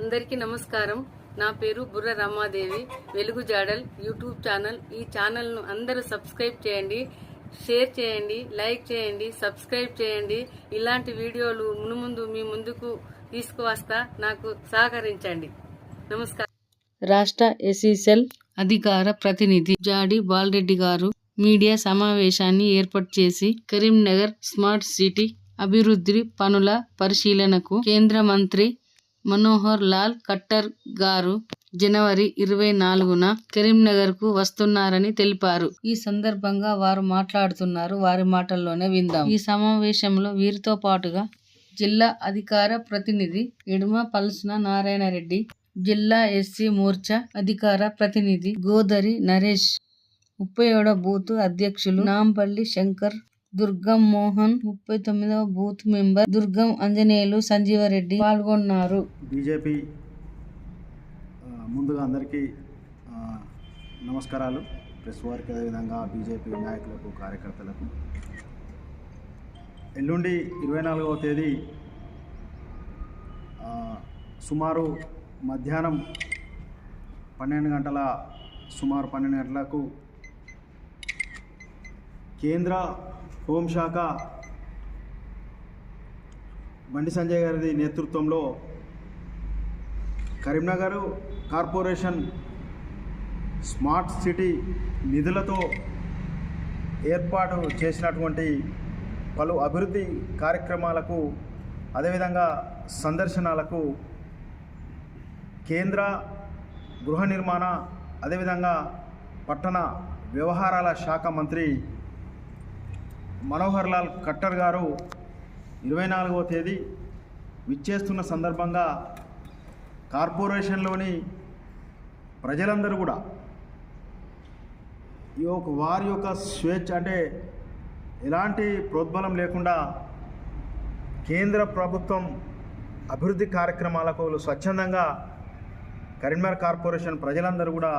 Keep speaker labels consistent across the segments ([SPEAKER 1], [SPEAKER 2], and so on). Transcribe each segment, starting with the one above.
[SPEAKER 1] అందరికీ నమస్కారం. నా పేరు బుర్ర రమాదేవి. వెలుగు జాడల్ యూట్యూబ్ ఛానల్. ఈ ఛానల్ను అందరూ సబ్స్క్రైబ్ చేయండి షేర్ చేయండి లైక్ చేయండి సబ్స్క్రైబ్ చేయండి. ఇలాంటి వీడియోలు మునుముందు మీ ముందుకు తీసుకువస్తా నాకు సహకరించండి. నమస్కారం. రాష్ట్ర ఎస్ఈసెల్ అధికార ప్రతినిధి జాడి బాలరెడ్డి గారు మీడియా సమావేశాన్ని ఏర్పాటు చేసి కరీంనగర్ స్మార్ట్ సిటీ అభివృద్ధి పనుల పరిశీలనకు కేంద్ర మంత్రి మనోహర్ లాల్ ఖట్టర్ గారు జనవరి ఇరవై నాలుగున కరీంనగర్కు వస్తున్నారని తెలిపారు. ఈ సందర్భంగా వారు మాట్లాడుతున్నారు. వారి మాటల్లోనే విందాం. ఈ సమావేశంలో వీరితో పాటుగా జిల్లా అధికార ప్రతినిధి ఎడుమ పల్సన నారాయణ రెడ్డి జిల్లా ఎస్సీ మోర్చా అధికార ప్రతినిధి గోదరి నరేష్ ముప్పై ఏడో బూత్ అధ్యక్షులు నాంపల్లి శంకర్ దుర్గం మోహన్ ముప్పై తొమ్మిదవ బూత్ మెంబర్ దుర్గం అంజనేయులు సంజీవరెడ్డి పాల్గొన్నారు.
[SPEAKER 2] బీజేపీ ముందుగా అందరికీ నమస్కారాలు. ప్రెస్ వారికి అదేవిధంగా బీజేపీ నాయకులకు కార్యకర్తలకు. ఎల్లుండి ఇరవై నాలుగవ తేదీ సుమారు మధ్యాహ్నం పన్నెండు గంటల సుమారు పన్నెండు గంటలకు కేంద్ర హోంశాఖ బండి సంజయ్ గారి నేతృత్వంలో కరీంనగర్ కార్పొరేషన్ స్మార్ట్ సిటీ నిధులతో ఏర్పాటు చేసినటువంటి పలు అభివృద్ధి కార్యక్రమాలకు అదేవిధంగా సందర్శనాలకు కేంద్ర గృహ నిర్మాణ అదేవిధంగా పట్టణ వ్యవహారాల శాఖ మంత్రి మనోహర్ లాల్ ఖట్టర్ గారు ఇరవై నాలుగవ తేదీ విచ్చేస్తున్న సందర్భంగా కార్పొరేషన్లోని ప్రజలందరూ కూడా ఈ యొక్క వారి యొక్క స్వేచ్ఛ అంటే ఎలాంటి ప్రోద్బలం లేకుండా కేంద్ర ప్రభుత్వం అభివృద్ధి కార్యక్రమాలకు స్వచ్ఛందంగా కరీంనగర్ కార్పొరేషన్ ప్రజలందరూ కూడా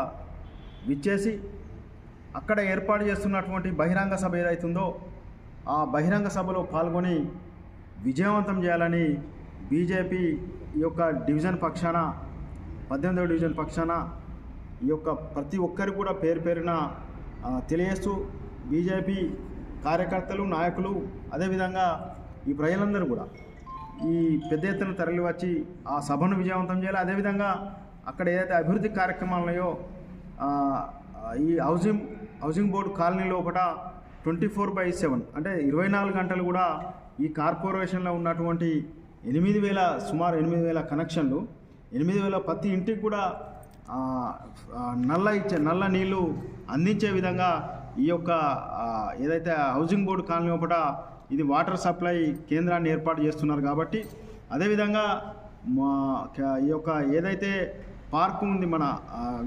[SPEAKER 2] విచ్చేసి అక్కడ ఏర్పాటు చేస్తున్నటువంటి బహిరంగ సభ ఏదైతుందో ఆ బహిరంగ సభలో పాల్గొని విజయవంతం చేయాలని బీజేపీ ఈ యొక్క డివిజన్ పక్షాన పద్దెనిమిదవ డివిజన్ పక్షాన ఈ యొక్క ప్రతి ఒక్కరు కూడా పేరు పేరున తెలియస్తూ తెలియజేస్తూ బీజేపీ కార్యకర్తలు నాయకులు అదేవిధంగా ఈ ప్రజలందరూ కూడా ఈ పెద్ద ఎత్తున తరలి వచ్చి ఆ సభను విజయవంతం చేయాలి. అదేవిధంగా అక్కడ ఏదైతే అభివృద్ధి కార్యక్రమాలు ఉన్నాయో ఈ హౌసింగ్ హౌసింగ్ బోర్డు కాలనీలో ఒకట ట్వంటీ ఫోర్ బై సెవెన్. అంటే ఇరవై నాలుగు గంటలు కూడా ఈ కార్పొరేషన్లో ఉన్నటువంటి ఎనిమిది వేల సుమారు ఎనిమిది వేల కనెక్షన్లు ఎనిమిది వేల ప్రతి ఇంటికి కూడా నల్ల ఇచ్చే నల్ల నీళ్ళు అందించే విధంగా ఈ యొక్క ఏదైతే హౌసింగ్ బోర్డు కాలనీ ఒకట ఇది వాటర్ సప్లై కేంద్రాన్ని ఏర్పాటు చేస్తున్నారు కాబట్టి అదేవిధంగా మా ఈ యొక్క ఏదైతే పార్క్ ఉంది మన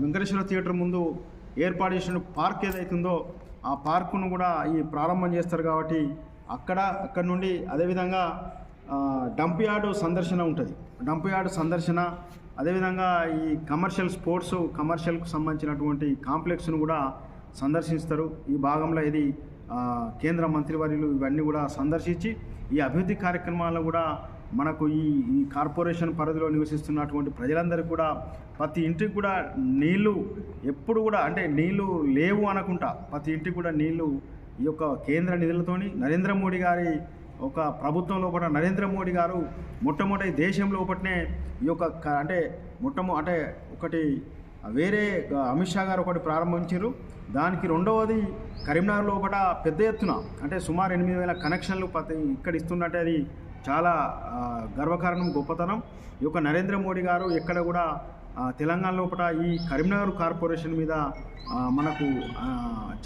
[SPEAKER 2] వెంకటేశ్వర థియేటర్ ముందు ఏర్పాటు చేసిన పార్క్ ఏదైతుందో ఆ పార్కును కూడా ఈ ప్రారంభం చేస్తారు కాబట్టి అక్కడ అక్కడ నుండి అదేవిధంగా డంప్ యార్డు సందర్శన ఉంటుంది. డంప్ యార్డు సందర్శన అదేవిధంగా ఈ కమర్షియల్ స్పోర్ట్స్ కమర్షియల్కు సంబంధించినటువంటి కాంప్లెక్స్ను కూడా సందర్శిస్తారు. ఈ భాగంలో ఇది కేంద్ర మంత్రివర్యులు ఇవన్నీ కూడా సందర్శించి ఈ అభివృద్ధి కార్యక్రమాల్లో కూడా మనకు ఈ ఈ కార్పొరేషన్ పరిధిలో నివసిస్తున్నటువంటి ప్రజలందరూ కూడా ప్రతి ఇంటికి కూడా నీళ్ళు ఎప్పుడు కూడా అంటే నీళ్ళు లేవు అనుకుంటా. ప్రతి ఇంటికి కూడా నీళ్ళు ఈ యొక్క కేంద్ర నిధులతోని నరేంద్ర మోడీ గారి ఒక ప్రభుత్వం లోపల నరేంద్ర మోడీ గారు మొట్టమొదటి దేశం లోపలనే ఈ యొక్క అంటే మొట్టమొ అంటే ఒకటి వేరే అమిత్ షా గారు ఒకటి ప్రారంభించారు. దానికి రెండవది కరీంనగర్ లోపల పెద్ద ఎత్తున అంటే సుమారు ఎనిమిది వేల కనెక్షన్లు ప్రతి ఇక్కడ ఇస్తున్నట్టే అది చాలా గర్వకారణం గొప్పతనం. ఈ యొక్క నరేంద్ర మోడీ గారు ఎక్కడ కూడా తెలంగాణ లోపల ఈ కరీంనగర్ కార్పొరేషన్ మీద మనకు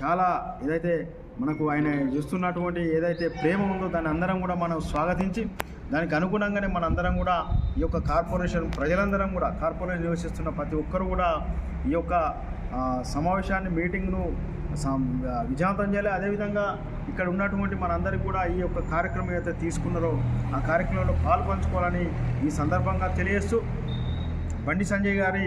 [SPEAKER 2] చాలా ఏదైతే మనకు ఆయన చూస్తున్నటువంటి ఏదైతే ప్రేమ ఉందో దాన్ని అందరం కూడా మనం స్వాగతించి దానికి అనుగుణంగానే మనందరం కూడా ఈ యొక్క కార్పొరేషన్ ప్రజలందరం కూడా కార్పొరేషన్ నివసిస్తున్న ప్రతి ఒక్కరు కూడా ఈ యొక్క సమావేశాన్ని మీటింగ్ను విజయవంతం చేయాలి. అదేవిధంగా ఇక్కడ ఉన్నటువంటి మనందరికీ కూడా ఈ యొక్క కార్యక్రమం ఏదైతే తీసుకున్నారో ఆ కార్యక్రమంలో పాల్పంచుకోవాలని ఈ సందర్భంగా తెలియజేస్తూ బండి సంజయ్ గారి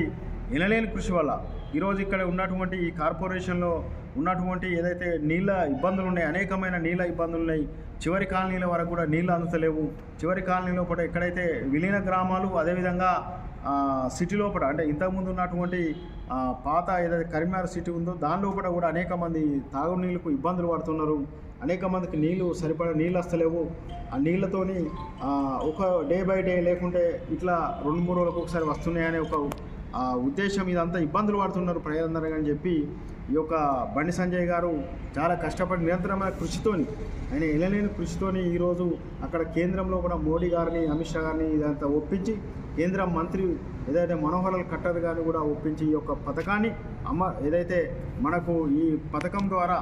[SPEAKER 2] ఎనలేని కృషి వల్ల ఈరోజు ఇక్కడ ఉన్నటువంటి ఈ కార్పొరేషన్లో ఉన్నటువంటి ఏదైతే నీళ్ళ ఇబ్బందులు ఉన్నాయి అనేకమైన నీళ్ళ ఇబ్బందులు ఉన్నాయి చివరి కాలనీల వరకు కూడా నీళ్ళు అందుతలేవు. చివరి కాలనీలో కూడా ఎక్కడైతే విలీన గ్రామాలు అదేవిధంగా సిటీ లోపల అంటే ఇంతకుముందు ఉన్నటువంటి పాత ఏదైతే కరీంనగర్ సిటీ ఉందో దాని లోపల కూడా అనేక మంది తాగునీళ్ళకు ఇబ్బందులు పడుతున్నారు. అనేక మందికి నీళ్ళు సరిపడా నీళ్ళు వస్తలేవు. ఆ నీళ్ళతోని ఒక డే బై డే లేకుంటే ఇట్లా రెండు మూడు రోజులకు ఒకసారి వస్తున్నాయనే ఒక ఉద్దేశం ఇదంతా ఇబ్బందులు పడుతున్నారు ప్రజలందరూ అని చెప్పి ఈ యొక్క బండి సంజయ్ గారు చాలా కష్టపడి నిరంతరమైన కృషితోని ఆయన ఎలలేని కృషితోని ఈరోజు అక్కడ కేంద్రంలో కూడా మోడీ గారిని అమిత్ షా గారిని ఇదంతా ఒప్పించి కేంద్ర మంత్రి ఏదైతే మనోహరల్ కట్టర్ గారిని కూడా ఒప్పించి ఈ యొక్క పథకాన్ని అమ్మ ఏదైతే మనకు ఈ పథకం ద్వారా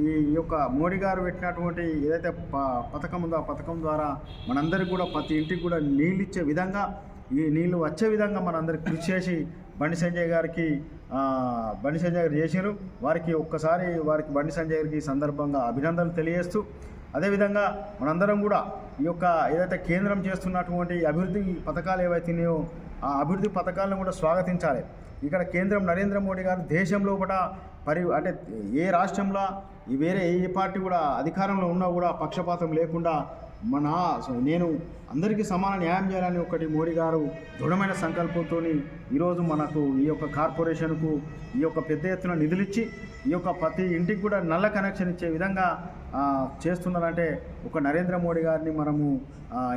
[SPEAKER 2] ఈ యొక్క మోడీ గారు పెట్టినటువంటి ఏదైతే ప- పథకం ఉందో ఆ పథకం ద్వారా మనందరికీ కూడా ప్రతి ఇంటికి కూడా నీళ్ళు ఇచ్చే విధంగా ఈ నీళ్ళు వచ్చే విధంగా మనందరికి కృషి చేసి బండి సంజయ్ గారికి బండి సంజయ్ గారు చేశారు వారికి ఒక్కసారి వారికి బండి సంజయ్ గారికి సందర్భంగా అభినందనలు తెలియజేస్తూ అదేవిధంగా మనందరం కూడా ఈ యొక్క ఏదైతే కేంద్రం చేస్తున్నటువంటి అభివృద్ధి పథకాలు ఏవైతున్నాయో ఆ అభివృద్ధి పథకాలను కూడా స్వాగతించాలి. ఇక్కడ కేంద్రం నరేంద్ర మోడీ గారు దేశంలో కూడా పరి అంటే ఏ రాష్ట్రంలో వేరే ఏ పార్టీ కూడా అధికారంలో ఉన్నా కూడా పక్షపాతం లేకుండా మన నేను అందరికీ సమాన న్యాయం చేయాలని ఒకటి మోడీ గారు దృఢమైన సంకల్పంతో ఈరోజు మనకు ఈ యొక్క కార్పొరేషన్కు ఈ యొక్క పెద్ద ఎత్తున నిధులిచ్చి ఈ యొక్క ప్రతి ఇంటికి కూడా నల్ల కనెక్షన్ ఇచ్చే విధంగా చేస్తున్నారంటే ఒక నరేంద్ర మోడీ గారిని మనము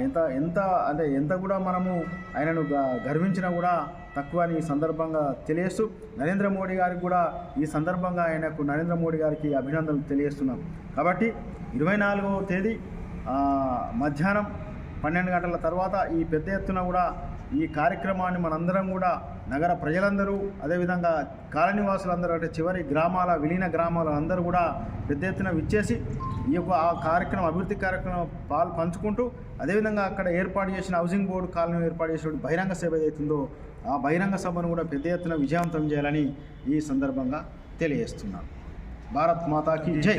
[SPEAKER 2] ఎంత ఎంత అంటే ఎంత కూడా మనము ఆయనను గ- గర్వించినా కూడా తక్కువ అని ఈ సందర్భంగా తెలియస్తూ నరేంద్ర మోడీ గారికి కూడా ఈ సందర్భంగా ఆయనకు నరేంద్ర మోడీ గారికి అభినందనలు తెలియజేస్తున్నాం. కాబట్టి ఇరవై నాలుగవ తేదీ మధ్యాహ్నం పన్నెండు గంటల తర్వాత ఈ పెద్ద ఎత్తున కూడా ఈ కార్యక్రమాన్ని మనందరం కూడా నగర ప్రజలందరూ అదేవిధంగా కాలనివాసులందరూ అంటే చివరి గ్రామాల విలీన గ్రామాల అందరూ కూడా పెద్ద ఎత్తున విచ్చేసి ఈ యొక్క ఆ కార్యక్రమం అభివృద్ధి కార్యక్రమం పాలు పంచుకుంటూ అదేవిధంగా అక్కడ ఏర్పాటు చేసిన హౌసింగ్ బోర్డు కాలనీ ఏర్పాటు చేసిన బహిరంగ సభ ఏదైతుందో ఆ బహిరంగ సభను కూడా పెద్ద ఎత్తున విజయవంతం చేయాలని ఈ సందర్భంగా తెలియజేస్తున్నాను. భారత్ మాతా కి
[SPEAKER 3] జై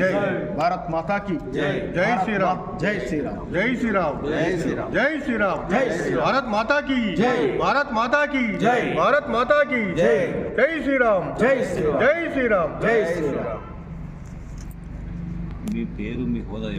[SPEAKER 2] భారత్ మాతా
[SPEAKER 3] కి జై
[SPEAKER 2] జై
[SPEAKER 3] శ్రీరామ్
[SPEAKER 2] జై శ్రీరామ్
[SPEAKER 3] జై శ్రీరామ్
[SPEAKER 2] జై శ్రీరామ్
[SPEAKER 3] జై శ్రీరామ్
[SPEAKER 2] జై
[SPEAKER 3] భారత్ మాతా కి
[SPEAKER 2] జై
[SPEAKER 3] భారత్ మాతా కి
[SPEAKER 2] జై
[SPEAKER 3] భారత్ మాతా కి
[SPEAKER 2] జై
[SPEAKER 3] జై శ్రీరామ్
[SPEAKER 2] జై శ్రీరామ్
[SPEAKER 3] జై శ్రీరామ్
[SPEAKER 2] జై శ్రీరామ్
[SPEAKER 4] మీ పేరు మీ హోదా